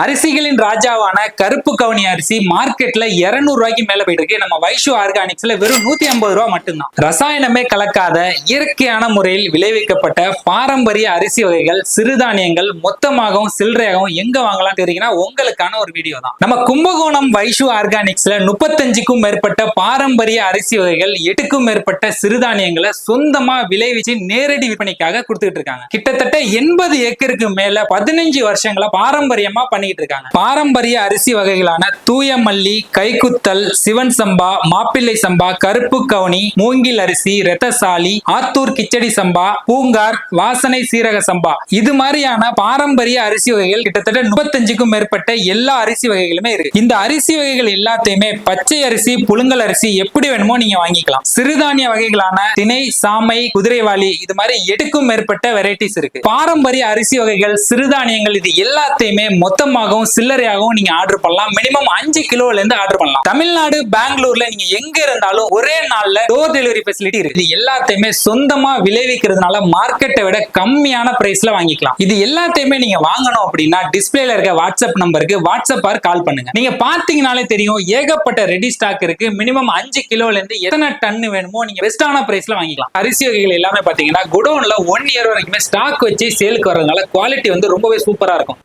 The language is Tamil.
அரிசிகளின் ராஜாவான கருப்பு கவுனி அரிசி மார்க்கெட்ல 200 ரூபாய்க்கு மேல போயிட்டு இருக்கு நம்ம வைஷு ஆர்கானிக்ஸ்ல வெறும் நூத்தி ஐம்பது ரூபா மட்டும்தான். ரசாயனமே கலக்காத இயற்கையான முறையில் விளைவிக்கப்பட்ட பாரம்பரிய அரிசி வகைகள் சிறுதானியங்கள் மொத்தமாகவும் சில்லறையாகவும் எங்க வாங்கலாம் தெரியுங்கன்னா உங்களுக்கான ஒரு வீடியோ தான். நம்ம கும்பகோணம் வைஷு ஆர்கானிக்ஸ்ல முப்பத்தஞ்சுக்கும் மேற்பட்ட பாரம்பரிய அரிசி வகைகள் எட்டுக்கும் மேற்பட்ட சிறுதானியங்களை சொந்தமா விளைவிச்சு நேரடி விற்பனைக்காக கொடுத்துட்டு இருக்காங்க. கிட்டத்தட்ட எண்பது ஏக்கருக்கு மேல பதினஞ்சு வருஷங்களா பாரம்பரியமா பண்ணிட்டு இருக்காங்க பாரம்பரிய அரிசி வகைகளான தூய மல்லி கைக்குத்தல் சிவன் சம்பா மாப்பிள்ளை சம்பா கருப்பு கவுனி மூங்கில் அரிசி ரத்தசாலி ஆத்தூர் கிச்சடி சம்பா பூங்கார் வாசனை சீரக சம்பா. இது மாதிரியான பாரம்பரிய அரிசி வகைகள் கிட்டத்தட்ட முப்பத்தஞ்சுக்கும் மேற்பட்ட எல்லா அரிசி வகைகளுமே இருக்கு. இந்த அரிசி வகைகள் எல்லாத்தையுமே பச்சை அரிசி புழுங்கல் அரிசி எப்படி வேணுமோ நீங்க வாங்கிக்கலாம். சிறுதானிய வகைகளான திணை சாமை குதிரைவாளி இது மாதிரி எட்டுக்கும் மேற்பட்ட வெரைட்டிஸ் இருக்கு. பாரம்பரிய அரிசி வகைகள் சிறுதானியங்கள் இது எல்லாத்தையுமே மொத்தம் மொத்தமாகவும் சில்லறையாகவும் நீங்க ஆர்டர் பண்ணலாம். மினிமம் அஞ்சு கிலோல இருந்து ஆர்டர் பண்ணலாம். தமிழ்நாடு பெங்களூர்ல நீங்க எங்க இருந்தாலும் ஒரே நாள்ல டோர் டெலிவரி ஃபெசிலிட்டி இருக்கு. இது எல்லாத்தையுமே சொந்தமா விளைவிக்கிறதுனால மார்க்கெட்டை விட கம்மியான பிரைஸ்ல வாங்கிக்கலாம். இது எல்லாத்தையுமே நீங்க வாங்கணும் அப்படின்னா டிஸ்பிளேல இருக்க வாட்ஸ்அப் நம்பருக்கு வாட்ஸ்அப் ஆர் கால் பண்ணுங்க. நீங்க பாத்தீங்கனாலே தெரியும் ஏகப்பட்ட ரெடி ஸ்டாக் இருக்கு. மினிமம் அஞ்சு கிலோல இருந்து எத்தனை டன் வேணுமோ நீங்க பெஸ்டான பிரைஸ்ல வாங்கிக்கலாம். அரிசி வகைகள் எல்லாமே பாத்தீங்கன்னா குடோன்ல ஒன் இயர் வரைக்குமே ஸ்டாக் வச்சு சேலுக்கு வரதுனால குவாலிட்டி வந்து ரொம்பவே சூப்பரா இருக்கும்.